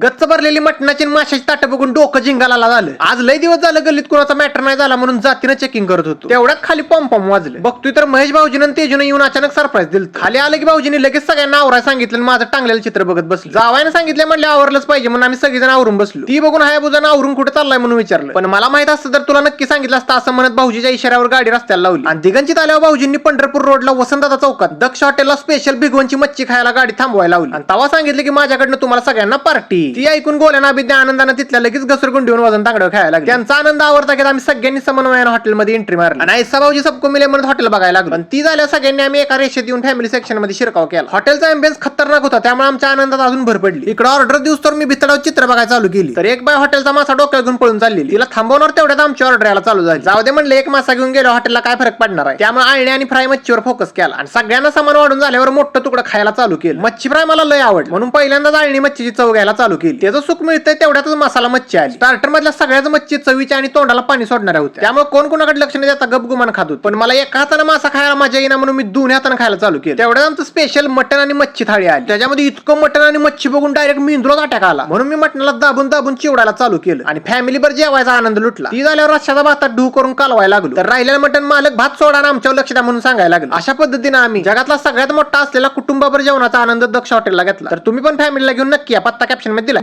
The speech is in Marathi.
गच्च भरलेली मटणाची माशाची ताट बघून डोकं जिंगाला झालं. आज लय दिवस झालं गल्लीत कुणाचा मॅटर नाही झाला म्हणून जातीनं चेकिंग करत होतो. तेवढ्यात खाली पॉम पॉम वाजले. बघतोय तर महेश भाऊजीनं तेजून येऊन अचानक सरप्राईज दिलं खाली आलं की भाऊजीने लगेच सगळ्यांना आवराय सांगितलं आणि माझं टांगलेलं चित्र बघत बसलं. जावायनं सांगितलं म्हणले आवरलंच पाहिजे म्हणून आम्ही सगळेजण आवरून बसलो. ती बघून हाय बुजानं आवरून कुठे चाललाय म्हणून विचारलं. पण मला माहीत असतं तर तुला नक्की सांगितलं असतं असं म्हणत भाऊजीच्या इशाऱ्यावर गाडी रस्त्याला लावली. आणि दिगंचित आल्यावर भाऊजींनी पंढरपूर रोडला वसंतदादा चौकात दक्ष हॉटेलला स्पेशल भिगवणची मच्छी खायला गाडी थांबवायला लावली. आणि तवा सांगितलं की माझ्याकडनं तुम्हाला सगळ्यांना पार्टी ती ऐकून गोल्याना अभिज्ञा आनंदानं तिथल्या लगेच घसरगुंड देऊन वजन तांगडं खायला लागले. त्यांचा आनंद आवडता की आम्ही सगळ्यांनी समन्वयानं हॉटेलमध्ये एंट्री मारली. आणि ऐसा भाऊजी सबको मिले म्हणत हॉटेल बघायला लागलो. आणि ती झाल्या सगळ्यांनी आम्ही एका रेषेत येऊन फॅमिली सेक्शनमध्ये शिरकाव केला. हॉटेलचा अँबियन्स खतरनाक होता त्यामुळे आमच्या आनंदात अजून भर पडली. इकडे ऑर्डर दिवस तर मी भितडाव चित्र बघायला चालू केली. तर एक बाय हॉटेलचा मासा डोक्यात घेऊन पळून चाललेली. तिला थांबवणार तेवढ्यात आमची ऑर्डर यायला चालू झाली. जाऊ दे म्हणले एक मासा घेऊन गेलो हॉटेलला काय फरक पडणार आहे? त्यामुळे आळणी आणि फ्राय मच्छीवर फोकस केला. आणि सगळ्यांना सामान वाढून झाल्यावर मोठं तुकडं खायला चालू केलं. मच्छी फ्राय मला लय आवड म्हणून पहिल्यांदाच आळणी मच्छीची चव घ्यायला चालू केली. त्याचं सुख मिळतंय तेवढ्यातच मसाला मच्छी आली. स्टार्टर मधल्या सगळ्याच मच्छी चवीच्या आणि तोंडाला पाणी सोडणाऱ्या होत्या. त्यामुळे कोण कोणाकडे लक्ष न देता गपगुमान खात होत. पण मला एका हाताने मासा खायला मजा येईना म्हणून मी दोन्ही हाताने खायला चालू केलं. तेवढ्यात आमचं स्पेशल मटन आणि मच्छी थाळी आली. त्याच्यामध्ये इतकं मटण आणि मच्छी बघून डायरेक्ट मेंदुरात अटॅक आला. म्हणून मी मटणाला दाबून दाबून चिवडायला चालू केलं. आणि फॅमिली बर जेवायचा आनंद लुटला. ती झाल्यावर रश्याचा भातात ढू करून कालवायला लागलो. तर राहिलेलं मटन मालक भात सोडा आणि आमच्यावर लक्ष द्या म्हणून सांगायला लागलो. अशा पद्धतीने आम्ही जगातला सगळ्यात मोठा असलेला कुटुंबावर जेवणाचा आनंद दक्ष हॉटेलला घेतला. तर तुम्ही पण फॅमिलीला घेऊन नक्की या. पत्ता कॅप्शन मध्ये दिला